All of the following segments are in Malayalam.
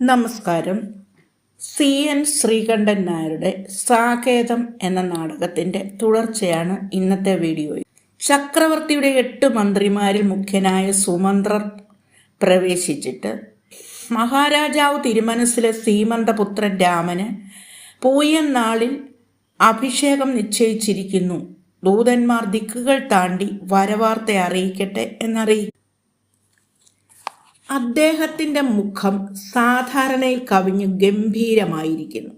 നമസ്കാരം. സി. എൻ. ശ്രീകണ്ഠൻ നായരുടെ സാകേതം എന്ന നാടകത്തിന്റെ തുടർച്ചയാണ് ഇന്നത്തെ വീഡിയോയിൽ ചക്രവർത്തിയുടെ എട്ട് മന്ത്രിമാരിൽ മുഖ്യനായ സുമന്ത്രർ പ്രവേശിച്ചിട്ട് മഹാരാജാവ് തിരുമനസിലെ സീമന്തപുത്രൻ രാമന് പോയ നാളിൽ അഭിഷേകം നിശ്ചയിച്ചിരിക്കുന്നു. ദൂതന്മാർ ദിക്കുകൾ താണ്ടി വരവാർത്ത അറിയിക്കട്ടെ എന്നറിയിക്കും അദ്ദേഹത്തിന്റെ മുഖം സാധാരണയിൽ കവിഞ്ഞ് ഗംഭീരമായിരിക്കുന്നു.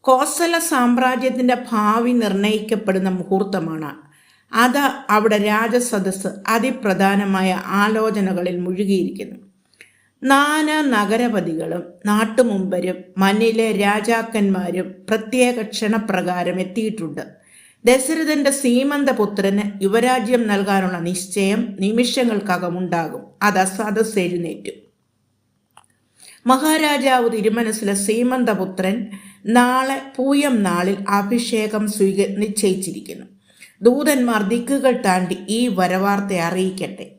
കോസല സാമ്രാജ്യത്തിന്റെ ഭാവി നിർണയിക്കപ്പെടുന്ന മുഹൂർത്തമാണ്. അത് അവിടെ രാജസദസ് അതിപ്രധാനമായ ആലോചനകളിൽ മുഴുകിയിരിക്കുന്നു. നാനാ നഗരപതികളും നാട്ടുമുമ്പരും മന്നിലെ രാജാക്കന്മാരും പ്രത്യേക ക്ഷണപ്രകാരം എത്തിയിട്ടുണ്ട്. ദശരഥന്റെ സീമന്തപുത്രന് യുവരാജ്യം നൽകാനുള്ള നിശ്ചയം നിമിഷങ്ങൾക്കകം ഉണ്ടാകും. അത് സദസ് എഴുന്നേറ്റു. മഹാരാജാവ് തിരുമനസിലെ സീമന്തപുത്രൻ നാളെ പൂയം നാളിൽ അഭിഷേകം സ്വീക നിശ്ചയിച്ചിരിക്കുന്നു. ദൂതന്മാർ ദിക്കുകൾ താണ്ടി ഈ വരവാർത്ത അറിയിക്കട്ടെ.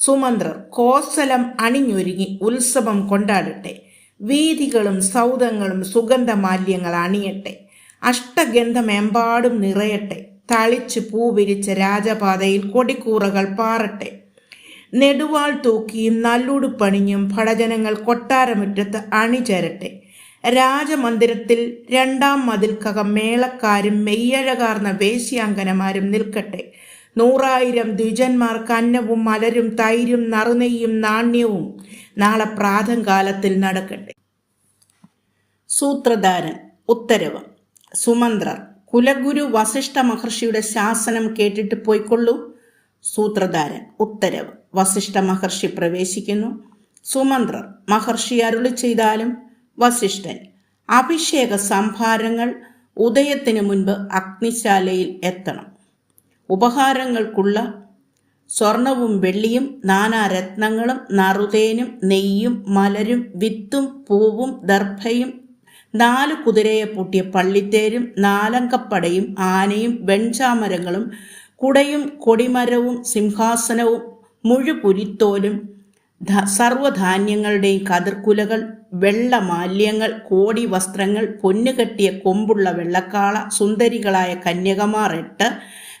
സുമന്ത്രർ കോസലം അണിഞ്ഞൊരുങ്ങി ഉത്സവം കൊണ്ടാടട്ടെ. വീതികളും സൗധങ്ങളും സുഗന്ധമാല്യങ്ങൾ അണിയട്ടെ. അഷ്ടഗന്ധമെമ്പാടും നിറയട്ടെ. തളിച്ച് പൂവിരിച്ച രാജപാതയിൽ കൊടിക്കൂറകൾ പാറട്ടെ. നെടുവാൾ തൂക്കിയും നല്ലുടുപ്പണിഞ്ഞും ഭടജനങ്ങൾ കൊട്ടാരമുറ്റത്ത് അണിചേരട്ടെ. രാജമന്ദിരത്തിൽ രണ്ടാം മതിൽക്കകം മേളക്കാരും മെയ്യഴകാർന്ന വേശ്യാങ്കനമാരും നിൽക്കട്ടെ. നൂറായിരം ദ്വിജന്മാർക്ക് അന്നവും മലരും തൈരും നറുനെയ്യും നാണ്യവും നാളെ പ്രാതംകാലത്തിൽ നടക്കട്ടെ. സൂത്രധാരൻ ഉത്തരവ്. സുമന്ത്രർ കുലഗുരു വസിഷ്ഠ മഹർഷിയുടെ ശാസനം കേട്ടിട്ട് പോയിക്കൊള്ളൂ. സൂത്രധാരൻ ഉത്തരവ് വസിഷ്ഠ മഹർഷി പ്രവേശിക്കുന്നു. സുമന്ത്രർ മഹർഷി അരുളി ചെയ്താലും വസിഷ്ഠൻ. അഭിഷേക സംഭാരങ്ങൾ ഉദയത്തിന് മുൻപ് അഗ്നിശാലയിൽ എത്തണം. ഉപഹാരങ്ങൾക്കുള്ള സ്വർണവും വെള്ളിയും നാനാരത്നങ്ങളും നറുതേനും നെയ്യും മലരും വിത്തും പൂവും ദർഭയും നാല് കുതിരയെ പൂട്ടിയ പള്ളിത്തേരും നാലങ്കപ്പടയും ആനയും വെൺചാമരങ്ങളും കുടയും കൊടിമരവും സിംഹാസനവും മുഴുപുരിത്തോലും സർവധാന്യങ്ങളുടെയും കതിർക്കുലകൾ വെള്ളമാല്യങ്ങൾ കോടി വസ്ത്രങ്ങൾ പൊന്നുകെട്ടിയ കൊമ്പുള്ള വെള്ളക്കാള സുന്ദരികളായ കന്യകമാർ എട്ട്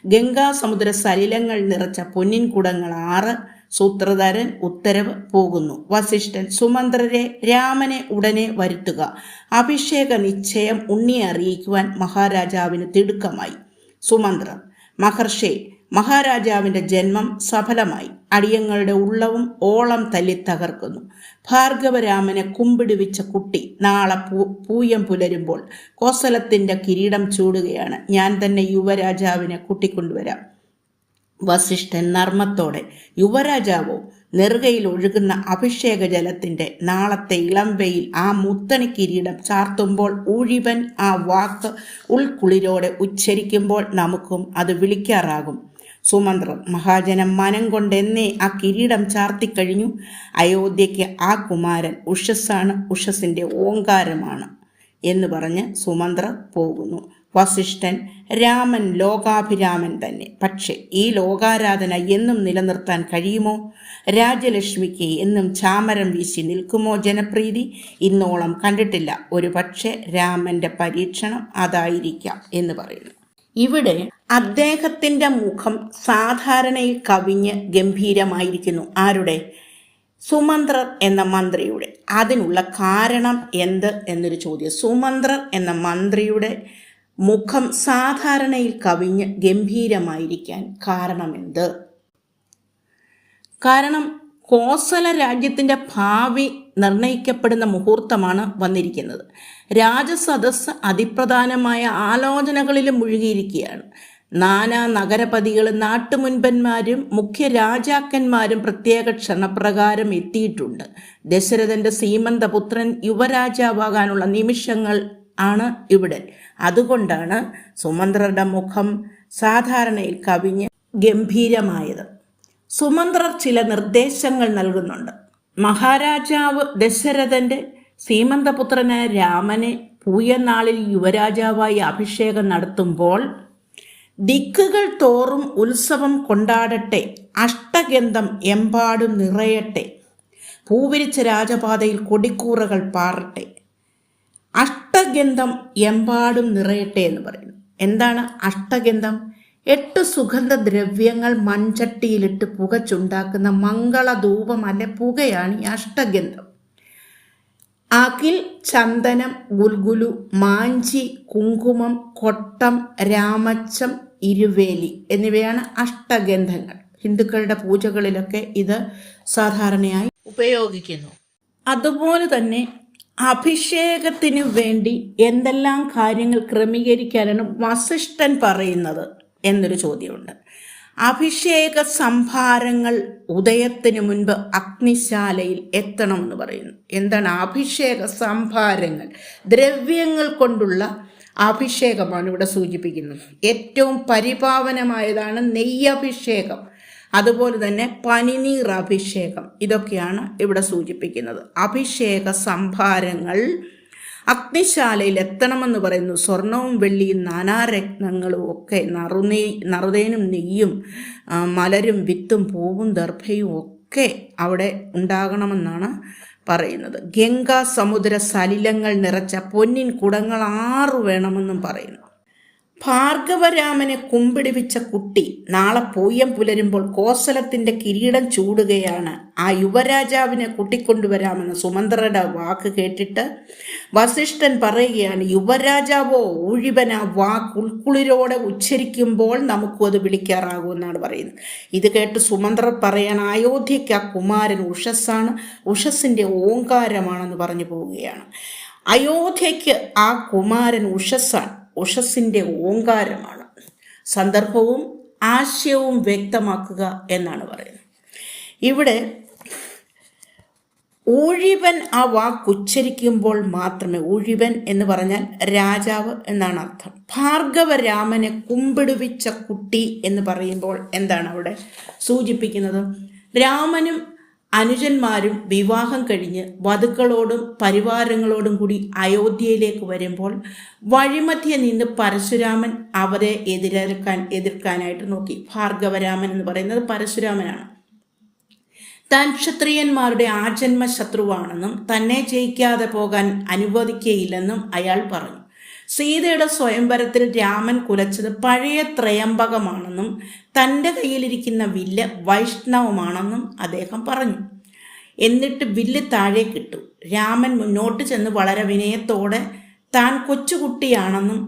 ഗംഗാസമുദ്ര സലിലങ്ങൾ നിറച്ച പൊന്നിൻകുടങ്ങൾ ആറ് സൂത്രധരൻ ഉത്തരവ് പോകുന്നു. വസിഷ്ഠൻ സുമന്ത്രരെ രാമനെ ഉടനെ വരുത്തുക. അഭിഷേക നിശ്ചയം ഉണ്ണി അറിയിക്കുവാൻ മഹാരാജാവിന് തിടുക്കമായി. സുമന്ത്രർ മഹർഷി മഹാരാജാവിന്റെ ജന്മം സഫലമായി. അടിയങ്ങളുടെ ഉള്ളവും ഓളം തല്ലി തകർക്കുന്നു. ഭാർഗവരാമനെ കുമ്പിടുവിച്ച കുട്ടി നാളെ പൂ പൂയം പുലരുമ്പോൾ കോസലത്തിന്റെ കിരീടം ചൂടുകയാണ്. ഞാൻ തന്നെ യുവരാജാവിനെ കൂട്ടിക്കൊണ്ടുവരാം. വസിഷ്ഠൻ നർമ്മത്തോടെ യുവരാജാവോ നെറുകയിൽ ഒഴുകുന്ന അഭിഷേക ജലത്തിന്റെ നാളത്തെ ഇളംവെയിൽ ആ മുത്തണി കിരീടം ചാർത്തുമ്പോൾ ഊഴിവൻ ആ വാക്ക് ഉൾക്കുളിരോടെ ഉച്ചരിക്കുമ്പോൾ നമുക്കും അത് വിളിക്കാറാകും. സുമന്ത്രം മഹാജനം മനം കൊണ്ടെന്നേ ആ കിരീടം ചാർത്തിക്കഴിഞ്ഞു. അയോധ്യയ്ക്ക് ആ കുമാരൻ ഉഷസ്സാണ് ഉഷസിന്റെ ഓങ്കാരമാണ് എന്ന് പറഞ്ഞ് സുമന്ത്ര പോകുന്നു. വസിഷ്ഠൻ രാമൻ ലോകാഭിരാമൻ തന്നെ. പക്ഷേ ഈ ലോകാരാധന എന്നും നിലനിർത്താൻ കഴിയുമോ? രാജലക്ഷ്മിക്ക് എന്നും ചാമരം വീശി നിൽക്കുമോ ജനപ്രീതി? ഇന്നോളം കണ്ടിട്ടില്ല. ഒരു പക്ഷേ രാമന്റെ പരീക്ഷണം അതായിരിക്കാം എന്ന് പറയുന്നു. ഇവിടെ അദ്ദേഹത്തിന്റെ മുഖം സാധാരണയിൽ കവിഞ്ഞ് ഗംഭീരമായിരിക്കുന്നു. ആരുടെ? സുമന്ത്രർ എന്ന മന്ത്രിയുടെ. അതിനുള്ള കാരണം എന്ത് എന്നൊരു ചോദ്യം. സുമന്ത്രർ എന്ന മന്ത്രിയുടെ മുഖം സാധാരണയിൽ കവിഞ്ഞ് ഗംഭീരമായിരിക്കാൻ കാരണമെന്ത്? കാരണം കോസല രാജ്യത്തിന്റെ ഭാവി നിർണയിക്കപ്പെടുന്ന മുഹൂർത്തമാണ് വന്നിരിക്കുന്നത്. രാജസദസ് അതിപ്രധാനമായ ആലോചനകളിലും മുഴുകിയിരിക്കുകയാണ്. നാനാ നഗരപതികളും നാട്ടുമുൻപന്മാരും മുഖ്യ രാജാക്കന്മാരും പ്രത്യേക ക്ഷണപ്രകാരം എത്തിയിട്ടുണ്ട്. ദശരഥന്റെ സീമന്തപുത്രൻ യുവരാജാവാകാനുള്ള നിമിഷങ്ങൾ ആണ് ഇവിടെ. അതുകൊണ്ടാണ് സുമന്ത്രരുടെ മുഖം സാധാരണയിൽ കവിഞ്ഞ് ഗംഭീരമായത്. സുമന്ത്രർ ചില നിർദ്ദേശങ്ങൾ നൽകുന്നുണ്ട്. മഹാരാജാവ് ദശരഥന്റെ സീമന്തപുത്രനായ രാമനെ പൂയനാളിൽ യുവരാജാവായി അഭിഷേകം നടത്തുമ്പോൾ ദിക്കുകൾ തോറും ഉത്സവം കൊണ്ടാടട്ടെ അഷ്ടഗന്ധം എമ്പാടും നിറയട്ടെ പൂവിരിച്ച രാജപാതയിൽ കൊടിക്കൂറകൾ പാറട്ടെ അഷ്ടഗന്ധം എമ്പാടും നിറയട്ടെ എന്ന് പറയുന്നു. എന്താണ് അഷ്ടഗന്ധം? എട്ട് സുഗന്ധദ്രവ്യങ്ങൾ മൺചട്ടിയിലിട്ട് പുകച്ചുണ്ടാക്കുന്ന മംഗളധൂപം അല്ലെ പുകയാണ് ഈ അഷ്ടഗന്ധം. അഖിൽ ചന്ദനം ഗുൽഗുലു മാഞ്ചി കുങ്കുമം കൊട്ടം രാമച്ചം ഇരുവേലി എന്നിവയാണ് അഷ്ടഗന്ധങ്ങൾ. ഹിന്ദുക്കളുടെ പൂജകളിലൊക്കെ ഇത് സാധാരണയായി ഉപയോഗിക്കുന്നു. അതുപോലെ തന്നെ അഭിഷേകത്തിന് വേണ്ടി എന്തെല്ലാം കാര്യങ്ങൾ ക്രമീകരിക്കാനാണ് വസിഷ്ഠൻ പറയുന്നത് എന്നൊരു ചോദ്യമുണ്ട്. അഭിഷേക സംഭാരങ്ങൾ ഉദയത്തിന് മുൻപ് അഗ്നിശാലയിൽ എത്തണമെന്ന് പറയുന്നു. എന്താണ് അഭിഷേക സംഭാരങ്ങൾ? ദ്രവ്യങ്ങൾ കൊണ്ടുള്ള അഭിഷേകമാണ് ഇവിടെ സൂചിപ്പിക്കുന്നത്. ഏറ്റവും പരിപാവനമായതാണ് നെയ്യഭിഷേകം. അതുപോലെ തന്നെ പനിനീർ അഭിഷേകം ഇതൊക്കെയാണ് ഇവിടെ സൂചിപ്പിക്കുന്നത്. അഭിഷേക സംഭാരങ്ങൾ അഗ്നിശാലയിൽ എത്തണമെന്ന് പറയുന്നു. സ്വർണവും വെള്ളിയും നാനാരത്നങ്ങളും ഒക്കെ നറുനീ നറുതേനും നെയ്യും മലരും വിത്തും പൂവും ദർഭയും ഒക്കെ അവിടെ ഉണ്ടാകണമെന്നാണ് പറയുന്നത്. ഗംഗാ സമുദ്ര സലിലങ്ങൾ നിറച്ച പൊന്നിൻ കുടങ്ങൾ ആറു വേണമെന്നും പറയുന്നു. ഭാർഗവരാമനെ കുമ്പിടിവിച്ച കുട്ടി നാളെ പൂയം പുലരുമ്പോൾ കോസലത്തിന്റെ കിരീടം ചൂടുകയാണ്. ആ യുവരാജാവിനെ കൂട്ടിക്കൊണ്ടുവരാമെന്ന് സുമന്ത്രയുടെ വാക്ക് കേട്ടിട്ട് വസിഷ്ഠൻ പറയുകയാണ് യുവരാജാവോ ഊഴിവൻ ആ വാക്ക് ഉൾക്കുളിരോടെ ഉച്ചരിക്കുമ്പോൾ നമുക്കും അത് വിളിക്കാറാകുമെന്നാണ് പറയുന്നത്. ഇത് കേട്ട് സുമന്ത്രർ പറയാണ് അയോധ്യയ്ക്ക് ആ കുമാരൻ ഉഷസ്സാണ് ഉഷസ്സിന്റെ ഓങ്കാരമാണെന്ന് പറഞ്ഞു പോവുകയാണ്. അയോധ്യയ്ക്ക് ആ കുമാരൻ ഉഷസ്സാണ്. ഉഷസ്സിന്റെ ഓങ്കാരമാണ്. സന്ദർഭവും ആശയവും വ്യക്തമാക്കുക എന്നാണ് പറയുന്നത്. ഇവിടെ ഊഴിവൻ ആ വാക്ക് ഉച്ചരിക്കുമ്പോൾ മാത്രമേ ഊഴിവൻ എന്ന് പറഞ്ഞാൽ രാജാവ് എന്നാണ് അർത്ഥം. ഭാർഗവരാമനെ കുമ്പിടുവിച്ച കുട്ടി എന്ന് പറയുമ്പോൾ എന്താണ് അവിടെ സൂചിപ്പിക്കുന്നത്? രാമനും അനുജന്മാരും വിവാഹം കഴിഞ്ഞ് വധുക്കളോടും പരിവാരങ്ങളോടും കൂടി അയോധ്യയിലേക്ക് വരുമ്പോൾ വഴിമധ്യേ നിന്ന് പരശുരാമൻ അവരെ എതിരേൽക്കാൻ എതിർക്കാനായിട്ട് നോക്കി. ഭാർഗവരാമൻ എന്ന് പറയുന്നത് പരശുരാമനാണ്. താൻ ക്ഷത്രിയന്മാരുടെ ആജന്മ ശത്രുവാണെന്നും തന്നെ ജയിക്കാതെ പോകാൻ അനുവദിക്കയില്ലെന്നും അയാൾ പറഞ്ഞു. സീതയുടെ സ്വയംവരത്തിൽ രാമൻ കുലച്ചത് പഴയ ത്രയംബകമാണെന്നും തന്റെ കയ്യിലിരിക്കുന്ന വില്ല് വൈഷ്ണവമാണെന്നും അദ്ദേഹം പറഞ്ഞു. എന്നിട്ട് വില്ല് താഴെ കിട്ടു. രാമൻ മുന്നോട്ട് ചെന്ന് വളരെ വിനയത്തോടെ താൻ കൊച്ചുകുട്ടിയാണെന്നും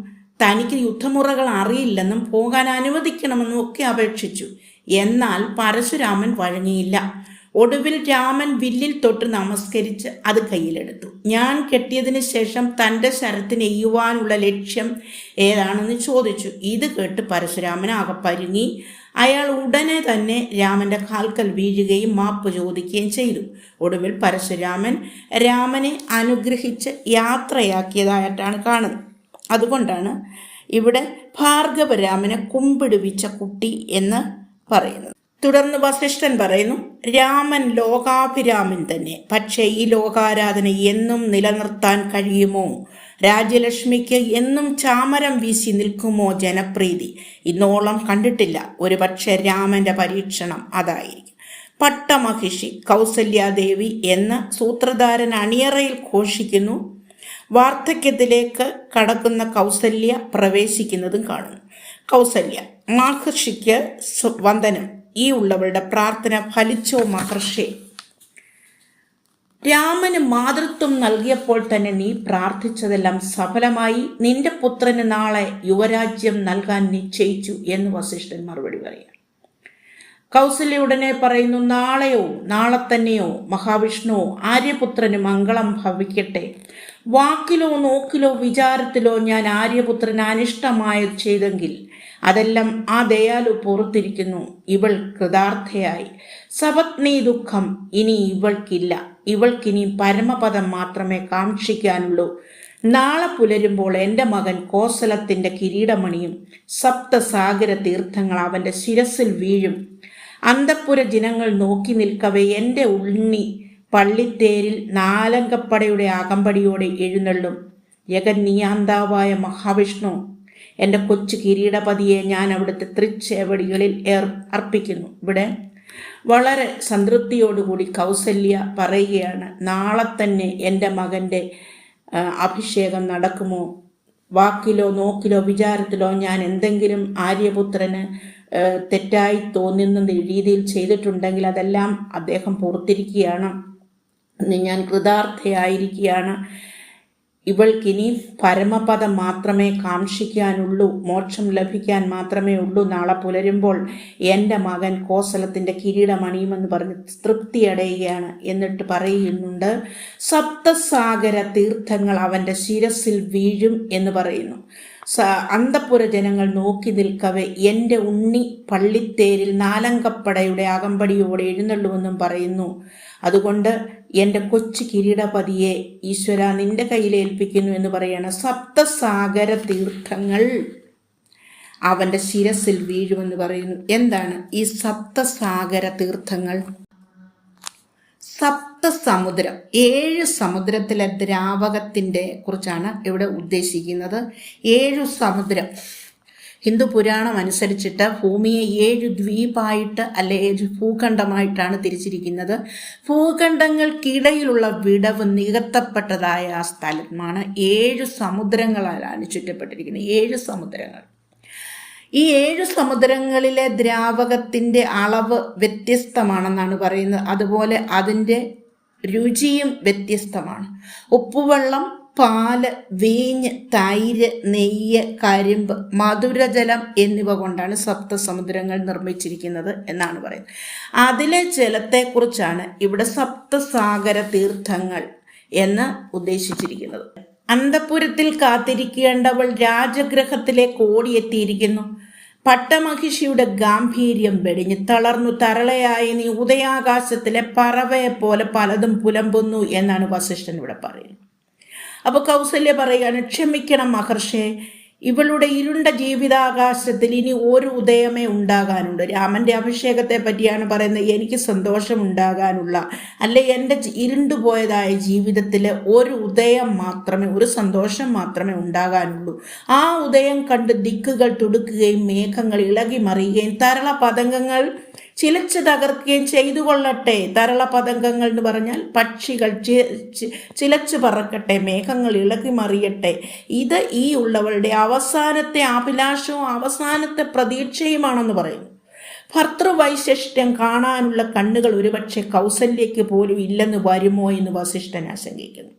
തനിക്ക് യുദ്ധമുറകൾ അറിയില്ലെന്നും പോകാൻ അനുവദിക്കണമെന്നും ഒക്കെ അപേക്ഷിച്ചു. എന്നാൽ പരശുരാമൻ വഴങ്ങിയില്ല. ഒടുവിൽ രാമൻ വില്ലിൽ തൊട്ട് നമസ്കരിച്ച് അത് കയ്യിലെടുത്തു. ഞാൻ കെട്ടിയതിന് ശേഷം തന്റെ ശരത്തിന് എയ്യുവാനുള്ള ലക്ഷ്യം ഏതാണെന്ന് ചോദിച്ചു. ഇത് കേട്ട് പരശുരാമൻ ആകപ്പരുങ്ങി അയാൾ ഉടനെ തന്നെ രാമന്റെ കാൽക്കൽ വീഴുകയും മാപ്പ് ചോദിക്കുകയും ചെയ്തു. ഒടുവിൽ പരശുരാമൻ രാമനെ അനുഗ്രഹിച്ച് യാത്രയാക്കിയതായിട്ടാണ് കാണുന്നത്. അതുകൊണ്ടാണ് ഇവിടെ ഭാർഗവരാമനെ കുമ്പിടുവിച്ച കുട്ടി എന്ന് പറയുന്നത്. തുടർന്ന് വസിഷ്ഠൻ പറയുന്നു രാമൻ ലോകാഭിരാമൻ തന്നെ. പക്ഷേ ഈ ലോകാരാധന എന്നും നിലനിർത്താൻ കഴിയുമോ? രാജ്യലക്ഷ്മിക്ക് എന്നും ചാമരം വീശി നിൽക്കുമോ ജനപ്രീതി? ഇന്നോളം കണ്ടിട്ടില്ല. ഒരു പക്ഷേ രാമന്റെ പരീക്ഷണം അതായിരിക്കും. പട്ടമഹിഷി കൗസല്യാദേവി എന്ന സൂത്രധാരൻ അണിയറയിൽ ഘോഷിക്കുന്നു വാർദ്ധക്യത്തിലേക്ക് കടക്കുന്ന കൗസല്യ പ്രവേശിക്കുന്നതും കാണുന്നു. കൗസല്യ മഹർഷിക്ക് വന്ദനം. ഈ ഉള്ളവരുടെ പ്രാർത്ഥന ഫലിച്ചോ മഹർഷേ? രാമന് മാതൃത്വം നൽകിയപ്പോൾ തന്നെ നീ പ്രാർത്ഥിച്ചതെല്ലാം സഫലമായി. നിന്റെ പുത്രന് നാളെ യുവരാജ്യം നൽകാൻ നിശ്ചയിച്ചു എന്ന് വസിഷ്ഠൻ മറുപടി പറയാം കൗസല്യ ഉടനെ പറയുന്നു നാളെയോ നാളെ തന്നെയോ മഹാവിഷ്ണുവോ ആര്യപുത്രന് മംഗളം ഭവിക്കട്ടെ. വാക്കിലോ നോക്കിലോ വിചാരത്തിലോ ഞാൻ ആര്യപുത്രന് അനിഷ്ടമായത് ചെയ്തെങ്കിൽ അതെല്ലാം ആ ദയാലു പുറത്തിരിക്കുന്നു. ഇവൾ കൃതാർത്ഥയായി. സപത്നി ദുഃഖം ഇനി ഇവൾക്കില്ല. ഇവൾക്കിനി പരമപദം മാത്രമേ കാക്ഷിക്കാനുള്ളൂ. നാളെ പുലരുമ്പോൾ എന്റെ മകൻ കോസലത്തിന്റെ കിരീടമണിയും സപ്തസാഗര തീർത്ഥങ്ങൾ അവന്റെ ശിരസിൽ വീഴും. അന്തപ്പുര ജനങ്ങൾ നോക്കി നിൽക്കവേ എന്റെ ഉണ്ണി പള്ളിത്തേരിൽ നാലങ്കപ്പടയുടെ അകമ്പടിയോടെ എഴുന്നള്ളും. ജഗന്നിയാന്താവായ മഹാവിഷ്ണു എന്റെ കൊച്ചു കിരീടപതിയെ ഞാൻ അവിടുത്തെ തൃച്ചേവടികളിൽ ഏർ അർപ്പിക്കുന്നു. ഇവിടെ വളരെ സംതൃപ്തിയോടുകൂടി കൗസല്യ പറയുകയാണ് നാളെ തന്നെ എന്റെ മകന്റെ അഭിഷേകം നടക്കുമോ? വാക്കിലോ നോക്കിലോ വിചാരത്തിലോ ഞാൻ എന്തെങ്കിലും ആര്യപുത്രന് തെറ്റായി തോന്നുന്ന രീതിയിൽ ചെയ്തിട്ടുണ്ടെങ്കിൽ അതെല്ലാം അദ്ദേഹം പുറത്തിരിക്കുകയാണ് ഞാൻ കൃതാർത്ഥയായിരിക്കുകയാണ്. ഇവൾക്കിനി പരമപദം മാത്രമേ കാക്ഷിക്കാനുള്ളൂ മോക്ഷം ലഭിക്കാൻ മാത്രമേ ഉള്ളൂ. നാളെ പുലരുമ്പോൾ എന്റെ മകൻ കോസലത്തിന്റെ കിരീടമണിയുമെന്ന് പറഞ്ഞ് തൃപ്തിയടയുകയാണ് എന്നിട്ട് പറയുന്നുണ്ട് സപ്തസാഗര തീർത്ഥങ്ങൾ അവന്റെ ശിരസിൽ വീഴും എന്ന് പറയുന്നു. അന്തപ്പുര ജനങ്ങൾ നോക്കി നിൽക്കവേ എന്റെ ഉണ്ണി പള്ളിത്തേരിൽ നാലങ്കപ്പടയുടെ അകമ്പടിയോടെ എഴുന്നള്ളുവെന്നും പറയുന്നു. അതുകൊണ്ട് എന്റെ കൊച്ചു കിരീടപതിയെ ഈശ്വര നിന്റെ കയ്യിൽ ഏൽപ്പിക്കുന്നു എന്ന് പറയണ സപ്തസാഗര തീർത്ഥങ്ങൾ. അവന്റെ ശിരസിൽ വീഴുമെന്ന് പറയുന്നു. എന്താണ് ഈ സപ്തസാഗര തീർത്ഥങ്ങൾ? സപ്തസമുദ്രം. ഏഴ് സമുദ്രത്തിലെ ദ്രാവകത്തിന്റെ കുറിച്ചാണ് ഇവിടെ ഉദ്ദേശിക്കുന്നത്. ഏഴു സമുദ്രം. ഹിന്ദു പുരാണം അനുസരിച്ചിട്ട് ഭൂമിയെ ഏഴ് ദ്വീപായിട്ട് അല്ലെ ഏഴ് ഭൂഖണ്ഡമായിട്ടാണ് തിരിച്ചിരിക്കുന്നത്. ഭൂഖണ്ഡങ്ങൾക്കിടയിലുള്ള വിടവ് നികത്തപ്പെട്ടതായ ആ സ്ഥലമാണ് ഏഴ് സമുദ്രങ്ങളാലാണ് ചുറ്റപ്പെട്ടിരിക്കുന്നത്. ഏഴ് സമുദ്രങ്ങൾ. ഈ ഏഴ് സമുദ്രങ്ങളിലെ ദ്രാവകത്തിന്റെ അളവ് വ്യത്യസ്തമാണെന്നാണ് പറയുന്നത്. അതുപോലെ അതിന്റെ രുചിയും വ്യത്യസ്തമാണ്. ഉപ്പുവെള്ളം പാൽ വീഞ്ഞ് തൈര് നെയ്യ് കരിമ്പ് മധുരജലം എന്നിവ കൊണ്ടാണ് സപ്തസമുദ്രങ്ങൾ നിർമ്മിച്ചിരിക്കുന്നത് എന്നാണ് പറയുന്നത്. അതിലെ ജലത്തെക്കുറിച്ചാണ് ഇവിടെ സപ്തസാഗര തീർത്ഥങ്ങൾ എന്ന് ഉദ്ദേശിച്ചിരിക്കുന്നത്. അന്തപുരത്തിൽ കാത്തിരിക്കേണ്ടവൾ രാജഗ്രഹത്തിലേക്ക് ഓടിയെത്തിയിരിക്കുന്നു. പട്ടമഹിഷിയുടെ ഗാംഭീര്യം വെടിഞ്ഞ് തളർന്നു. തരളയായി നീ ഉദയാകാശത്തിലെ പറവയെ പോലെ പലതും പുലമ്പുന്നു എന്നാണ് വസിഷ്ഠൻ ഇവിടെ പറയുന്നത്. അപ്പോൾ കൗസല്യ പറയുകയാണ് ക്ഷമിക്കണം മഹർഷേ ഇവളുടെ ഇരുണ്ട ജീവിതാകാശത്തിൽ ഇനി ഒരു ഉദയമേ ഉണ്ടാകാനുണ്ട്. രാമന്റെ അഭിഷേകത്തെ പറ്റിയാണ് പറയുന്നത് എനിക്ക് സന്തോഷമുണ്ടാകാനുള്ള അല്ലെ എന്റെ ഇരുണ്ടുപോയതായ ജീവിതത്തിൽ ഒരു ഉദയം മാത്രമേ ഒരു സന്തോഷം മാത്രമേ ഉണ്ടാകാനുള്ളൂ. ആ ഉദയം കണ്ട് ദിക്കുകൾ തുടുക്കുകയും മേഘങ്ങൾ ഇളകി മറിയുകയും തരള പതംഗങ്ങൾ ചിലച്ച് തകർക്കുകയും ചെയ്തു കൊള്ളട്ടെ തരള പതംഗങ്ങൾ എന്ന് പറഞ്ഞാൽ പക്ഷികൾ ചിലച്ച് പറക്കട്ടെ മേഘങ്ങൾ ഇളകി മറിയട്ടെ. ഇത് ഈ ഉള്ളവളുടെ അവസാനത്തെ അഭിലാഷവും അവസാനത്തെ പ്രതീക്ഷയുമാണെന്ന് പറയുന്നു. ഭർത്തൃവൈശിഷ്ട്യം കാണാനുള്ള കണ്ണുകൾ ഒരുപക്ഷെ കൗസല്യയ്ക്ക് പോലും ഇല്ലെന്ന് വരുമോ എന്ന് വസിഷ്ഠൻ ആശങ്കിക്കുന്നു.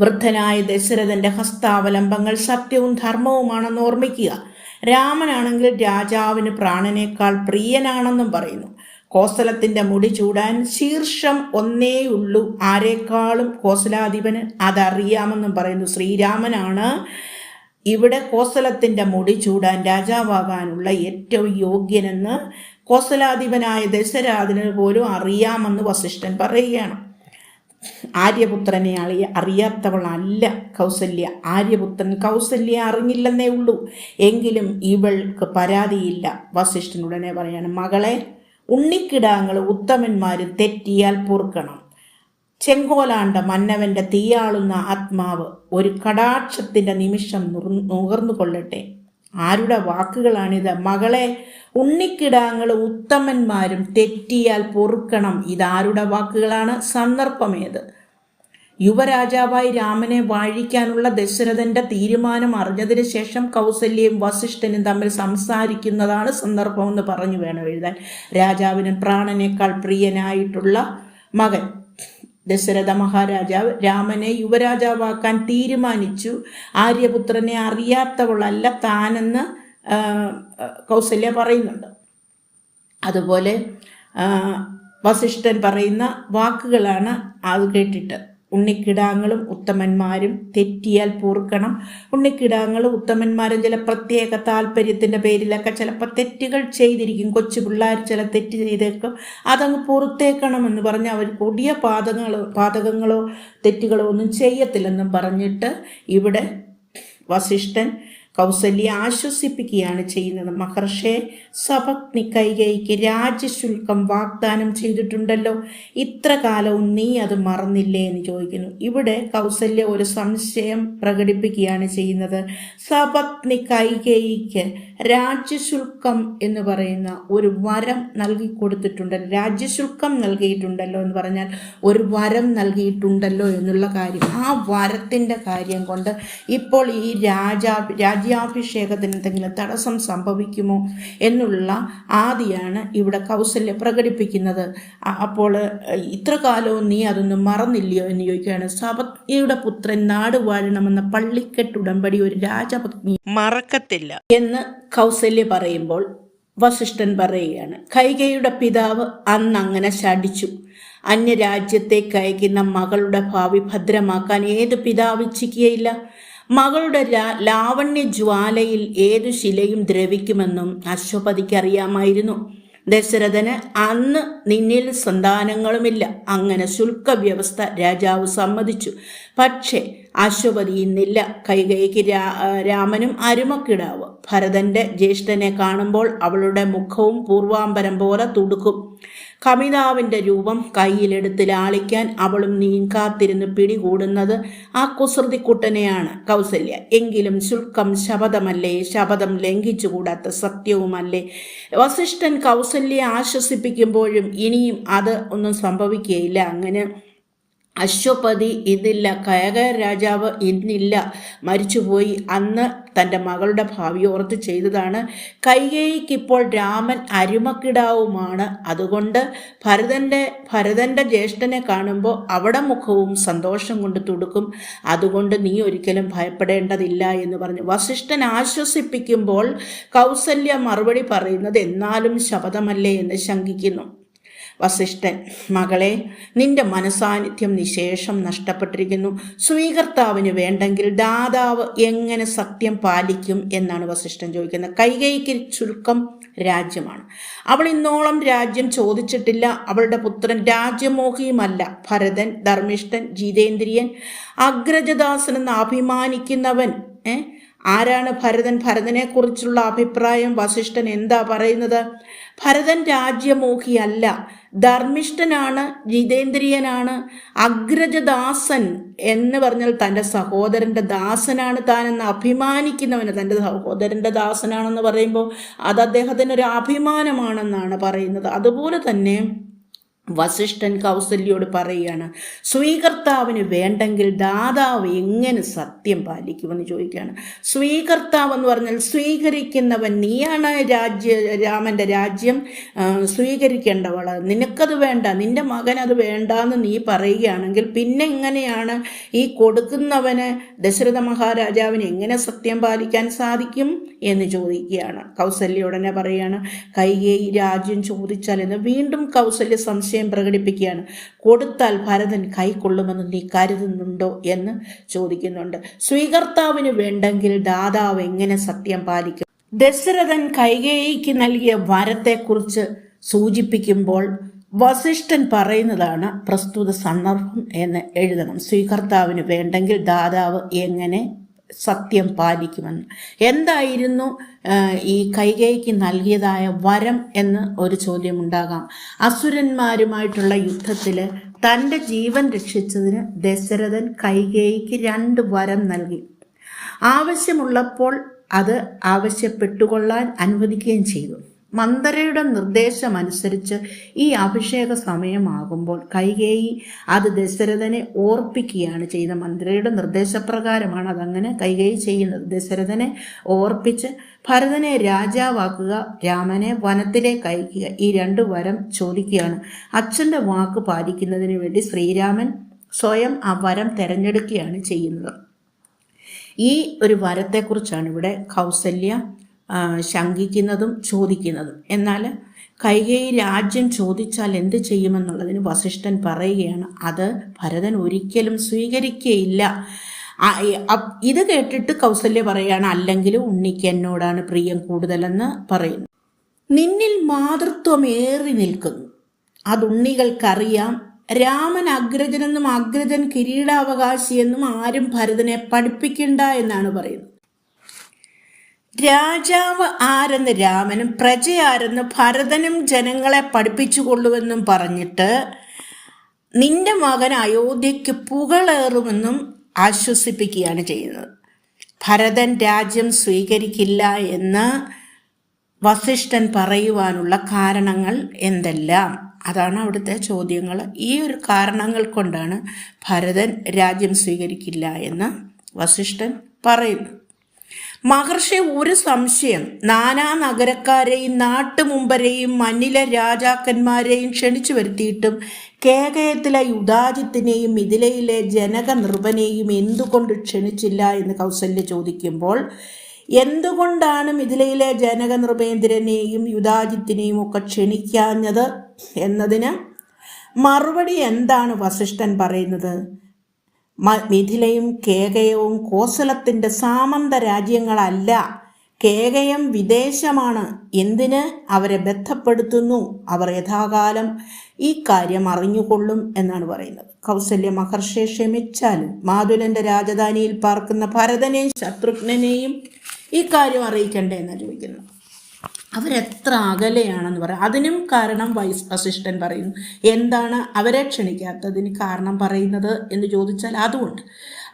വൃദ്ധനായ ദശരഥന്റെ ഹസ്താവലംബങ്ങൾ സത്യവും ധർമ്മവുമാണെന്ന് ഓർമ്മിക്കുക. രാമനാണെങ്കിൽ രാജാവിന് പ്രാണനേക്കാൾ പ്രിയനാണെന്നും പറയുന്നു. കോസലത്തിന്റെ മുടി ചൂടാൻ ശീർഷം ഒന്നേയുള്ളൂ. ആരെക്കാളും കോസലാധിപന് അതറിയാമെന്നും പറയുന്നു. ശ്രീരാമനാണ് ഇവിടെ കോസലത്തിന്റെ മുടി ചൂടാൻ രാജാവാകാനുള്ള ഏറ്റവും യോഗ്യനെന്ന് കോസലാധിപനായ ദശരാധന് പോലും അറിയാമെന്ന് വസിഷ്ഠൻ പറയുകയാണ്. ആര്യപുത്രനെ അറിയ അറിയാത്തവളല്ല കൗസല്യ. ആര്യപുത്രൻ കൗസല്യ അറിഞ്ഞില്ലെന്നേ ഉള്ളൂ. എങ്കിലും ഇവൾക്ക് പരാതിയില്ല. വസിഷ്ഠനുടനെ പറയാണ് മകളെ ഉണ്ണിക്കിടാങ്ങൾ ഉത്തമന്മാർ തെറ്റിയാൽ പൊറുക്കണം. ചെങ്കോലാണ്ട മന്നവന്റെ തീയാളുന്ന ആത്മാവ് ഒരു കടാക്ഷത്തിന്റെ നിമിഷം നുകർന്നു കൊള്ളട്ടെ ആരുടെ വാക്കുകളാണിത്? മകളെ ഉണ്ണിക്കിടാങ്ങൾ ഉത്തമന്മാരും തെറ്റിയാൽ പൊറുക്കണം. ഇതാരുടെ വാക്കുകളാണ്? സന്ദർഭമേത്. യുവരാജാവായി രാമനെ വാഴിക്കാനുള്ള ദശരഥന്റെ തീരുമാനം അറിഞ്ഞതിന് ശേഷം കൗസല്യയും വസിഷ്ഠനും തമ്മിൽ സംസാരിക്കുന്നതാണ് സന്ദർഭം എന്ന് പറഞ്ഞു വേണം എഴുതാൻ. രാജാവിന് പ്രാണനേക്കാൾ പ്രിയനായിട്ടുള്ള മകൻ. ദശരഥ മഹാരാജാവ് രാമനെ യുവരാജാവാക്കാൻ തീരുമാനിച്ചു. ആര്യപുത്രനെ അറിയാത്തവളല്ല താനെന്ന് കൗസല്യ പറയുന്നുണ്ട്. അതുപോലെ വസിഷ്ഠൻ പറയുന്ന വാക്കുകളാണ് അത് കേട്ടിട്ട്. ഉണ്ണിക്കിടാങ്ങളും ഉത്തമന്മാരും തെറ്റിയാൽ പൂർക്കണം ഉണ്ണിക്കിടാങ്ങളും ഉത്തമന്മാരും ചില പ്രത്യേക താല്പര്യത്തിന്റെ പേരിലൊക്കെ ചിലപ്പോൾ തെറ്റുകൾ ചെയ്തിരിക്കും. കൊച്ചു പിള്ളേർ ചില തെറ്റ് ചെയ്തേക്കും. അതങ്ങ് പുറത്തേക്കണമെന്ന് പറഞ്ഞ് അവർ കൊടിയ പാതകങ്ങളോ പാതകങ്ങളോ തെറ്റുകളോ ഒന്നും ചെയ്യത്തില്ലെന്നും പറഞ്ഞിട്ട് ഇവിടെ വസിഷ്ഠൻ കൗസല്യെ ആശ്വസിപ്പിക്കുകയാണ് ചെയ്യുന്നത്. മഹർഷെ സപത്നി കൈകൈക്ക് രാജ്യശുൽക്കം വാഗ്ദാനം ചെയ്തിട്ടുണ്ടല്ലോ. ഇത്ര കാലവും നീ അത് മറന്നില്ലേ എന്ന് ചോദിക്കുന്നു. ഇവിടെ കൗസല്യ ഒരു സംശയം പ്രകടിപ്പിക്കുകയാണ് ചെയ്യുന്നത്. സപത്നി കൈകൈക്ക് രാജ്യശുൽക്കം എന്ന് പറയുന്ന ഒരു വരം നൽകി കൊടുത്തിട്ടുണ്ട് രാജ്യശുൽക്കം നൽകിയിട്ടുണ്ടല്ലോ എന്ന് പറഞ്ഞാൽ ഒരു വരം നൽകിയിട്ടുണ്ടല്ലോ എന്നുള്ള കാര്യം. ആ വരത്തിന്റെ കാര്യം കൊണ്ട് ഇപ്പോൾ ഈ രാജാ രാജ്യാഭിഷേകത്തിന് എന്തെങ്കിലും തടസ്സം സംഭവിക്കുമോ എന്നുള്ള ആദിയാണ് ഇവിടെ കൗസല്യ പ്രകടിപ്പിക്കുന്നത്. അപ്പോൾ ഇത്ര കാലവും നീ അതൊന്നും മറന്നില്ലയോ എന്ന് ചോദിക്കുകയാണ്. സപത്നിയുടെ പുത്രൻ നാട് വാഴണമെന്ന പള്ളിക്കെട്ട് ഉടമ്പടി ഒരു രാജപത്നി മറക്കത്തില്ല. എന്ന് കൗസല്യ പറയുമ്പോൾ വസിഷ്ഠൻ പറയുകയാണ് കൈകയുടെ പിതാവ് അന്ന് അങ്ങനെ ശടിച്ചു അന്യരാജ്യത്തേക്ക് അയക്കുന്ന മകളുടെ ഭാവി ഭദ്രമാക്കാൻ ഏത് പിതാവ് ഇച്ഛിക്കുകയില്ല. മകളുടെ ലാവണ്യ ജ്വാലയിൽ ഏതു ശിലയും ദ്രവിക്കുമെന്നും അശ്വപതിക്ക് അറിയാമായിരുന്നു. ദശരഥന് അന്ന് നിന്നിൽ സന്താനങ്ങളുമില്ല. അങ്ങനെ ശുൽക്ക വ്യവസ്ഥ രാജാവ് സമ്മതിച്ചു. പക്ഷേ അശ്വപതി ഇന്നില്ല കൈകൈക്ക് രാമനും അരുമക്കിടാവ് ഭരതന്റെ ജ്യേഷ്ഠനെ കാണുമ്പോൾ അവളുടെ മുഖവും പൂർവാംബരം പോലെ തുടുക്കും. കമിതാവിന്റെ രൂപം കയ്യിലെടുത്ത് ലാളിക്കാൻ അവളും നീങ്കാത്തിരുന്ന് പിടികൂടുന്നത് ആ കുസൃതിക്കുട്ടനെയാണ് കൗസല്യ. എങ്കിലും ശുൽക്കം ശപഥമല്ലേ ശപഥം ലംഘിച്ചുകൂടാത്ത സത്യവുമല്ലേ? വസിഷ്ഠൻ കൗസല്യെ ആശ്വസിപ്പിക്കുമ്പോഴും ഇനിയും അത് ഒന്നും സംഭവിക്കുകയില്ല അങ്ങനെ അശ്വപതി ഇന്നില്ല കയക രാജാവ് ഇന്നില്ല മരിച്ചുപോയി. അന്ന് തന്റെ മകളുടെ ഭാവി ഓർത്ത് ചെയ്തതാണ്. കൈകേയിക്കിപ്പോൾ രാമൻ അരുമക്കിടാവുമാണ്. അതുകൊണ്ട് ഭരതന്റെ ഭരതന്റെ ജ്യേഷ്ഠനെ കാണുമ്പോൾ അവിടെ മുഖവും സന്തോഷം കൊണ്ട് തുടുക്കും. അതുകൊണ്ട് നീ ഒരിക്കലും ഭയപ്പെടേണ്ടതില്ല എന്ന് പറഞ്ഞു. വസിഷ്ഠൻ ആശ്വസിപ്പിക്കുമ്പോൾ കൗസല്യ മറുപടി പറയുന്നത് എന്നാലും ശപഥമല്ലേ എന്ന് ശങ്കിക്കുന്നു. വസിഷ്ഠൻ മകളെ നിന്റെ മനസാന്നിധ്യം നിശേഷം നഷ്ടപ്പെട്ടിരിക്കുന്നു. സ്വീകർത്താവിന് വേണ്ടെങ്കിൽ ദാതാവ് എങ്ങനെ സത്യം പാലിക്കും എന്നാണ് വസിഷ്ഠൻ ചോദിക്കുന്നത്. കൈകൈക്ക് ചുരുക്കം രാജ്യമാണ്. അവൾ ഇന്നോളം രാജ്യം ചോദിച്ചിട്ടില്ല. അവളുടെ പുത്രൻ രാജ്യമോഹിയുമല്ല. ഭരതൻ ധർമ്മിഷ്ഠൻ ജിതേന്ദ്രിയൻ അഗ്രജദാസൻ എന്ന് അഭിമാനിക്കുന്നവൻ ഏ ആരാണ് ഭരതൻ? ഭരതനെക്കുറിച്ചുള്ള അഭിപ്രായം വസിഷ്ഠൻ എന്താ പറയുന്നത്? ഭരതൻ രാജ്യമോഹിയല്ല ധർമ്മിഷ്ഠനാണ് ജിതേന്ദ്രിയനാണ് അഗ്രജദാസൻ എന്ന് പറഞ്ഞാൽ തന്റെ സഹോദരന്റെ ദാസനാണ് താനെന്ന് അഭിമാനിക്കുന്നവന് തന്റെ സഹോദരന്റെ ദാസനാണെന്ന് പറയുമ്പോൾ അത് അദ്ദേഹത്തിന് ഒരു അഭിമാനമാണെന്നാണ് പറയുന്നത്. അതുപോലെ തന്നെ വസിഷ്ഠൻ കൗസല്യോട് പറയുകയാണ് സ്വീകർത്താവിന് വേണ്ടെങ്കിൽ ദാതാവ് എങ്ങനെ സത്യം പാലിക്കുമെന്ന് ചോദിക്കുകയാണ്. സ്വീകർത്താവ് എന്ന് പറഞ്ഞാൽ സ്വീകരിക്കുന്നവൻ നീയാണ് രാജ്യ രാമന്റെ രാജ്യം. സ്വീകരിക്കേണ്ടവൾ നിനക്കത് വേണ്ട നിന്റെ മകൻ അത് വേണ്ടാന്ന് നീ പറയുകയാണെങ്കിൽ പിന്നെ എങ്ങനെയാണ് ഈ കൊടുക്കുന്നവന് ദശരഥ മഹാരാജാവിന് എങ്ങനെ സത്യം പാലിക്കാൻ സാധിക്കും? എന്ന് ചോദിക്കുകയാണ്. കൗസല്യ ഉടനെ കൈകേ കൈകേയി രാജ്യം ചോദിച്ചാൽ എന്ന് വീണ്ടും കൗസല്യ സംശയം പ്രകടിപ്പിക്കുകയാണ്. കൊടുത്താൽ ഭരതൻ കൈക്കൊള്ളുമെന്ന് നീ കരുതുന്നുണ്ടോ എന്ന് ചോദിക്കുന്നുണ്ട്. സ്വീകർത്താവിന് വേണ്ടെങ്കിൽ ദാതാവ് എങ്ങനെ സത്യം പാലിക്കും? ദശരഥൻ കൈകേയിക്ക് നൽകിയ വരത്തെക്കുറിച്ച് സൂചിപ്പിക്കുമ്പോൾ വസിഷ്ഠൻ പറയുന്നതാണ് പ്രസ്തുത സന്ദർഭം എന്ന് എഴുതണം. സ്വീകർത്താവിന് വേണ്ടെങ്കിൽ ദാതാവ് എങ്ങനെ സത്യം പാലിക്കുമെന്ന്. എന്തായിരുന്നു ഈ കൈകൈക്ക് നൽകിയതായ വരം എന്ന് ഒരു ചോദ്യമുണ്ടാകാം. അസുരന്മാരുമായിട്ടുള്ള യുദ്ധത്തിൽ തന്റെ ജീവൻ രക്ഷിച്ചതിന് ദശരഥൻ കൈകേയിക്ക് രണ്ട് വരം നൽകി. ആവശ്യമുള്ളപ്പോൾ അത് ആവശ്യപ്പെട്ടുകൊള്ളാൻ അനുവദിക്കുകയും ചെയ്തു. മന്ദരയുടെ നിർദ്ദേശമനുസരിച്ച് ഈ അഭിഷേക സമയമാകുമ്പോൾ കൈകേയി അത് ദശരഥനെ ഓർപ്പിക്കുകയാണ് ചെയ്ത മന്ദരയുടെ നിർദ്ദേശപ്രകാരമാണ് അതങ്ങനെ കൈകേയി ചെയ്യുന്നത്. ദശരഥനെ ഓർപ്പിച്ച് ഭരതനെ രാജാവാക്കുക രാമനെ വനത്തിലേക്ക് അയക്കുക ഈ രണ്ട് വരം ചോദിക്കുകയാണ്. അച്ഛന്റെ വാക്ക് പാലിക്കുന്നതിന് വേണ്ടി ശ്രീരാമൻ സ്വയം ആ വരം തിരഞ്ഞെടുക്കുകയാണ് ചെയ്യുന്നത്. ഈ ഒരു വരത്തെക്കുറിച്ചാണ് ഇവിടെ കൗസല്യ ശങ്കിക്കുന്നതും ചോദിക്കുന്നതും. എന്നാൽ കൈകേയി രാജ്യം ചോദിച്ചാൽ എന്ത് ചെയ്യുമെന്നുള്ളതിന് വസിഷ്ഠൻ പറയുകയാണ് അത് ഭരതൻ ഒരിക്കലും സ്വീകരിക്കുകയില്ല ഇത് കേട്ടിട്ട് കൗസല്യ പറയുകയാണ് അല്ലെങ്കിൽ ഉണ്ണിക്ക് എന്നോടാണ് പ്രിയം കൂടുതലെന്ന് പറയുന്നു. നിന്നിൽ മാതൃത്വം മാതൃത്വമേറി നിൽക്കുന്നു. അതുണ്ണികൾക്കറിയാം രാമൻ അഗ്രജനെന്നും അഗ്രജൻ കിരീടാവകാശിയെന്നും ആരും ഭരതനെ പഠിപ്പിക്കണ്ട എന്നാണ് പറയുന്നത്. രാജാവ് ആരെന്ന് രാമനും പ്രജയാരെന്ന് ഭരതനും ജനങ്ങളെ പഠിപ്പിച്ചുകൊള്ളുവെന്നും പറഞ്ഞിട്ട് നിന്റെ മകൻ അയോധ്യയ്ക്ക് പുകളേറുമെന്നും ആശ്വസിപ്പിക്കുകയാണ് ചെയ്യുന്നത്. ഭരതൻ രാജ്യം സ്വീകരിക്കില്ല എന്ന് വസിഷ്ഠൻ പറയുവാനുള്ള കാരണങ്ങൾ എന്തെല്ലാം? അതാണ് അവിടുത്തെ ചോദ്യങ്ങൾ. ഈ ഒരു കാരണങ്ങൾ കൊണ്ടാണ് ഭരതൻ രാജ്യം സ്വീകരിക്കില്ല എന്ന് വസിഷ്ഠൻ പറയുന്നു. മഹർഷി ഒരു സംശയം. നാനാ നഗരക്കാരെയും നാട്ടുമുമ്പരെയും മന്നിലെ രാജാക്കന്മാരെയും ക്ഷണിച്ചു വരുത്തിയിട്ടും കേകയത്തിലെ യുദാജിത്തിനെയും മിഥിലയിലെ ജനക നിർഭനെയും എന്തുകൊണ്ട് ക്ഷണിച്ചില്ല എന്ന് കൗസല്യ ചോദിക്കുമ്പോൾ എന്തുകൊണ്ടാണ് മിഥിലയിലെ ജനക നൃപേന്ദ്രനെയും യുദാജിത്തിനെയും ഒക്കെ ക്ഷണിക്കാഞ്ഞത് എന്നതിന് മറുപടി എന്താണ് വസിഷ്ഠൻ പറയുന്നത്? മിഥിലയും കേകയവും കോസലത്തിന്റെ സാമന്ത രാജ്യങ്ങളല്ല. കേകയം വിദേശമാണ്. എന്തിന് അവരെ ബന്ധപ്പെടുത്തുന്നു? അവർ യഥാകാലം ഈ കാര്യം അറിഞ്ഞുകൊള്ളും എന്നാണ് പറയുന്നത്. കൗസല്യ മഹർഷിയെ ക്ഷമിച്ചാലും മാതുലന്റെ രാജധാനിയിൽ പാർക്കുന്ന ഭരതനെയും ശത്രുഘ്നെയും ഈ കാര്യം അറിയിക്കണ്ടേ എന്ന് ചോദിക്കുന്നത്. അവരെത്ര അകലെയാണെന്ന് പറയും. അതിനും കാരണം വൈസ് അസിസ്റ്റന്റ് പറയുന്നു. എന്താണ് അവരെ ക്ഷണിക്കാത്തതിന് കാരണം പറയുന്നത് എന്ന് ചോദിച്ചാൽ അതുകൊണ്ട്.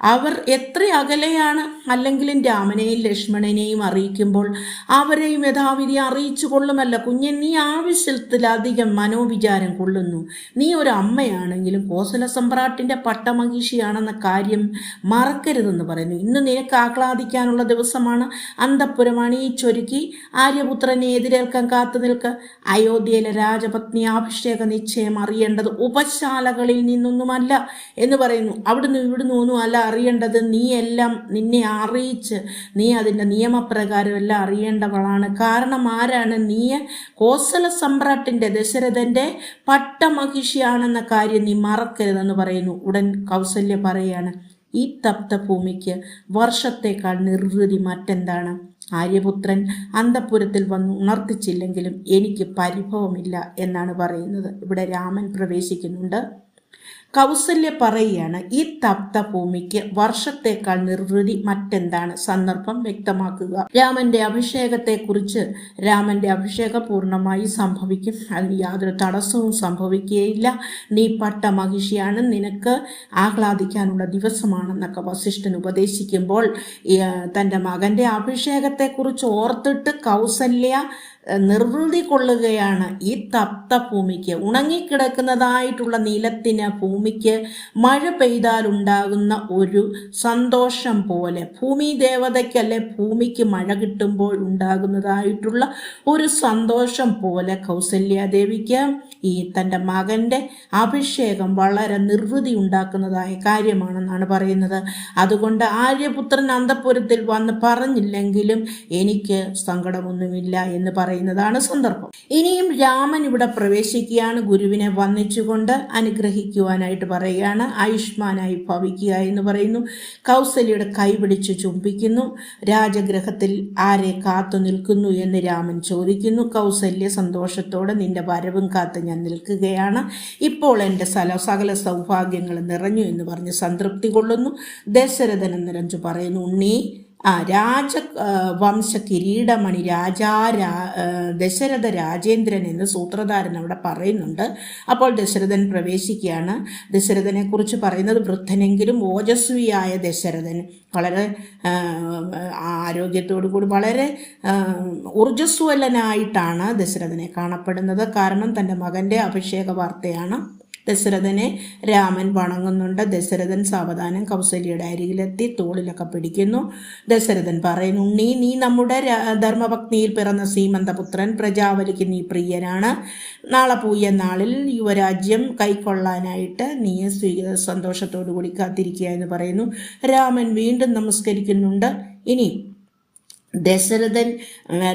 അവർ എത്ര അകലെയാണ് അല്ലെങ്കിലും രാമനെയും ലക്ഷ്മണനെയും അറിയിക്കുമ്പോൾ അവരെയും യഥാവിധി അറിയിച്ചു കൊള്ളുമല്ല. കുഞ്ഞൻ നീ ആവശ്യത്തിലധികം മനോവിചാരം കൊള്ളുന്നു. നീ ഒരു അമ്മയാണെങ്കിലും കോസല സമ്പ്രാട്ടിന്റെ പട്ടമഹിഷിയാണെന്ന കാര്യം മറക്കരുതെന്ന് പറയുന്നു. ഇന്ന് നിനക്ക് ആഹ്ലാദിക്കാനുള്ള ദിവസമാണ്. അന്തപ്പുരം അണിയിച്ചൊരുക്കി ആര്യപുത്രനെ എതിരേൽക്കാൻ കാത്തു നിൽക്ക്. അയോധ്യയിലെ രാജപത്നി അഭിഷേക നിശ്ചയം അറിയേണ്ടത് ഉപശാലകളിൽ നിന്നൊന്നുമല്ല എന്ന് പറയുന്നു. അവിടുന്ന് ഇവിടുന്ന് ഒന്നുമല്ല അറിയേണ്ടത് നീ എല്ലാം നിന്നെ അറിയിച്ച് നീ അതിന്റെ നിയമപ്രകാരം എല്ലാം അറിയേണ്ടവളാണ്. കാരണം ആരാണ്? നീ കോസല സമ്രാട്ടിന്റെ ദശരഥന്റെ പട്ടമഹിഷിയാണെന്ന കാര്യം നീ മറക്കരുതെന്ന് പറയുന്നു. ഉടൻ കൗസല്യ പറയാണ് ഈ തപ്ത ഭൂമിക്ക് വർഷത്തേക്കാൾ നിർവൃതി മറ്റെന്താണ്? ആര്യപുത്രൻ അന്തപുരത്തിൽ വന്ന് ഉണർത്തിച്ചില്ലെങ്കിലും എനിക്ക് പരിഭവമില്ല എന്നാണ് പറയുന്നത്. ഇവിടെ രാമൻ പ്രവേശിക്കുന്നുണ്ട്. കൗസല്യ പറയുകയാണ് ഈ തപ്ത ഭൂമിക്ക് വർഷത്തേക്കാൾ നിർവൃതി മറ്റെന്താണ്? സന്ദർഭം വ്യക്തമാക്കുക. രാമന്റെ അഭിഷേകത്തെക്കുറിച്ച് രാമന്റെ അഭിഷേകം പൂർണമായി സംഭവിക്കും. അതിന് യാതൊരു തടസ്സവും സംഭവിക്കുകയില്ല. നീ പട്ട മഹിഷിയാണ്. നിനക്ക് ആഹ്ലാദിക്കാനുള്ള ദിവസമാണെന്നൊക്കെ വസിഷ്ഠൻ ഉപദേശിക്കുമ്പോൾ തന്റെ മകന്റെ അഭിഷേകത്തെക്കുറിച്ച് ഓർത്തിട്ട് കൗസല്യ നിർവൃതി കൊള്ളുകയാണ് ഈ തപ്ത ഭൂമിക്ക് ഉണങ്ങിക്കിടക്കുന്നതായിട്ടുള്ള നിലത്തിന് ഭൂമിക്ക് മഴ പെയ്താൽ ഉണ്ടാകുന്ന ഒരു സന്തോഷം പോലെ. ഭൂമി ദേവതയ്ക്കല്ലെ ഭൂമിക്ക് മഴ കിട്ടുമ്പോൾ ഉണ്ടാകുന്നതായിട്ടുള്ള ഒരു സന്തോഷം പോലെ കൗസല്യാദേവിക്ക് ഈ തന്റെ മകന്റെ അഭിഷേകം വളരെ നിർവൃതി ഉണ്ടാക്കുന്നതായ കാര്യമാണെന്നാണ് പറയുന്നത്. അതുകൊണ്ട് ആര്യപുത്രൻ അന്തപുരത്തിൽ വന്ന് പറഞ്ഞില്ലെങ്കിലും എനിക്ക് സങ്കടമൊന്നുമില്ല എന്ന് പറയുന്നത് പറയുന്നതാണ് സന്ദർഭം. ഇനിയും രാമൻ ഇവിടെ പ്രവേശിക്കുകയാണ്. ഗുരുവിനെ വന്നിച്ചുകൊണ്ട് അനുഗ്രഹിക്കുവാനായിട്ട് പറയുകയാണ്. ആയുഷ്മാനായി ഭവിക്കുക എന്ന് പറയുന്നു. കൗസല്യയുടെ കൈ പിടിച്ച് ചുംബിക്കുന്നു. രാജഗ്രഹത്തിൽ ആരെ കാത്തു നിൽക്കുന്നു എന്ന് രാമൻ ചോദിക്കുന്നു. കൗസല്യ സന്തോഷത്തോടെ നിന്റെ വരവും കാത്ത് ഞാൻ നിൽക്കുകയാണ്. ഇപ്പോൾ എന്റെ സല സകല സൗഭാഗ്യങ്ങൾ നിറഞ്ഞു എന്ന് പറഞ്ഞ് സംതൃപ്തി കൊള്ളുന്നു. ദശരഥൻ നിറഞ്ഞു പറയുന്നു ഉണ്ണി ആ രാജ വംശ കിരീടമണി രാജാ ദശരഥ രാജേന്ദ്രൻ എന്ന് സൂത്രധാരൻ അവിടെ പറയുന്നുണ്ട്. അപ്പോൾ ദശരഥൻ പ്രവേശിക്കുകയാണ്. ദശരഥനെ കുറിച്ച് പറയുന്നത് വൃദ്ധനെങ്കിലും ഓജസ്വിയായ ദശരഥൻ. വളരെ ആരോഗ്യത്തോടു കൂടി വളരെ ഊർജസ്വലനായിട്ടാണ് ദശരഥനെ കാണപ്പെടുന്നത്. കാരണം തന്റെ മകന്റെ അഭിഷേക വാർത്തയാണ് ദശരഥനെ രാമൻ വണങ്ങുന്നുണ്ട്. ദശരഥൻ സാവധാനം കൗസല്യയുടെ അരികിലെത്തി തോളിലൊക്കെ പിടിക്കുന്നു. ദശരഥൻ പറയുന്നു നീ നീ നമ്മുടെ ധർമ്മഭക്തിയിൽ പിറന്ന സീമന്തപുത്രൻ പ്രജാവലിക്ക് നീ പ്രിയനാണ്. നാളെ പൂയ നാളിൽ യുവരാജ്യം കൈക്കൊള്ളാനായിട്ട് നീ സന്തോഷത്തോടു കൂടി കാത്തിരിക്കുക എന്ന് പറയുന്നു. രാമൻ വീണ്ടും നമസ്കരിക്കുന്നുണ്ട്. ഇനി ദശരഥൻ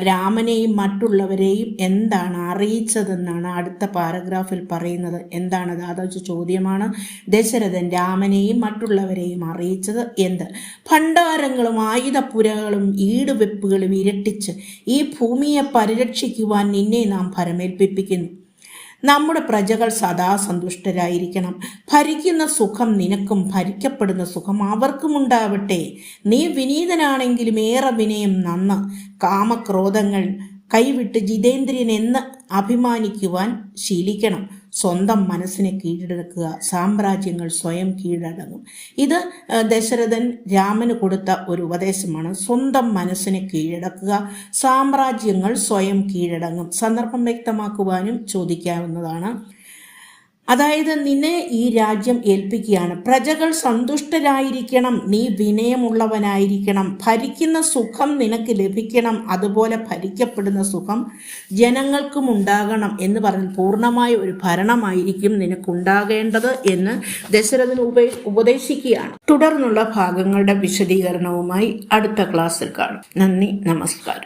രാമനെയും മറ്റുള്ളവരെയും എന്താണ് അറിയിച്ചതെന്നാണ് അടുത്ത പാരഗ്രാഫിൽ പറയുന്നത്. എന്താണത് അതൊരു ചോദ്യമാണ്? ദശരഥൻ രാമനെയും മറ്റുള്ളവരെയും അറിയിച്ചത് എന്ത്? ഭണ്ഡാരങ്ങളും ആയുധപ്പുരകളും ഈടുവെപ്പുകളും ഇരട്ടിച്ച് ഈ ഭൂമിയെ പരിരക്ഷിക്കുവാൻ നിന്നെ നാം ഭരമേൽപ്പിക്കുന്നു നമ്മുടെ പ്രജകൾ സദാ സന്തുഷ്ടരായിരിക്കണം. ഭരിക്കുന്ന സുഖം നിനക്കും ഭരിക്കപ്പെടുന്ന സുഖം അവർക്കും ഉണ്ടാവട്ടെ നീ വിനീതനാണെങ്കിലും ഏറെ വിനയം നന്ന്. കാമക്രോധങ്ങൾ കൈവിട്ട് ജിതേന്ദ്രിയൻ എന്ന് അഭിമാനിക്കുവാൻ ശീലിക്കണം. സ്വന്തം മനസ്സിനെ കീഴടക്കുക സാമ്രാജ്യങ്ങൾ സ്വയം കീഴടങ്ങും. ഇത് ദശരഥൻ രാമന് കൊടുത്ത ഒരു ഉപദേശമാണ്. സ്വന്തം മനസ്സിനെ കീഴടക്കുക സാമ്രാജ്യങ്ങൾ സ്വയം കീഴടങ്ങും. സന്ദർഭം വ്യക്തമാക്കുവാനും ചോദിക്കാവുന്നതാണ്. അതായത് നിന്നെ ഈ രാജ്യം ഏൽപ്പിക്കുകയാണ്. പ്രജകൾ സന്തുഷ്ടരായിരിക്കണം. നീ വിനയമുള്ളവനായിരിക്കണം. ഭരിക്കുന്ന സുഖം നിനക്ക് ലഭിക്കണം. അതുപോലെ ഭരിക്കപ്പെടുന്ന സുഖം ജനങ്ങൾക്കും ഉണ്ടാകണം എന്ന് പറഞ്ഞ് പൂർണമായ ഒരു ഭരണമായിരിക്കും നിനക്കുണ്ടാകേണ്ടത് എന്ന് ദശരഥന് ഉപേ ഉപദേശിക്കുകയാണ്. തുടർന്നുള്ള ഭാഗങ്ങളുടെ വിശദീകരണവുമായി അടുത്ത ക്ലാസ്സിൽ കാണും. നന്ദി നമസ്കാരം.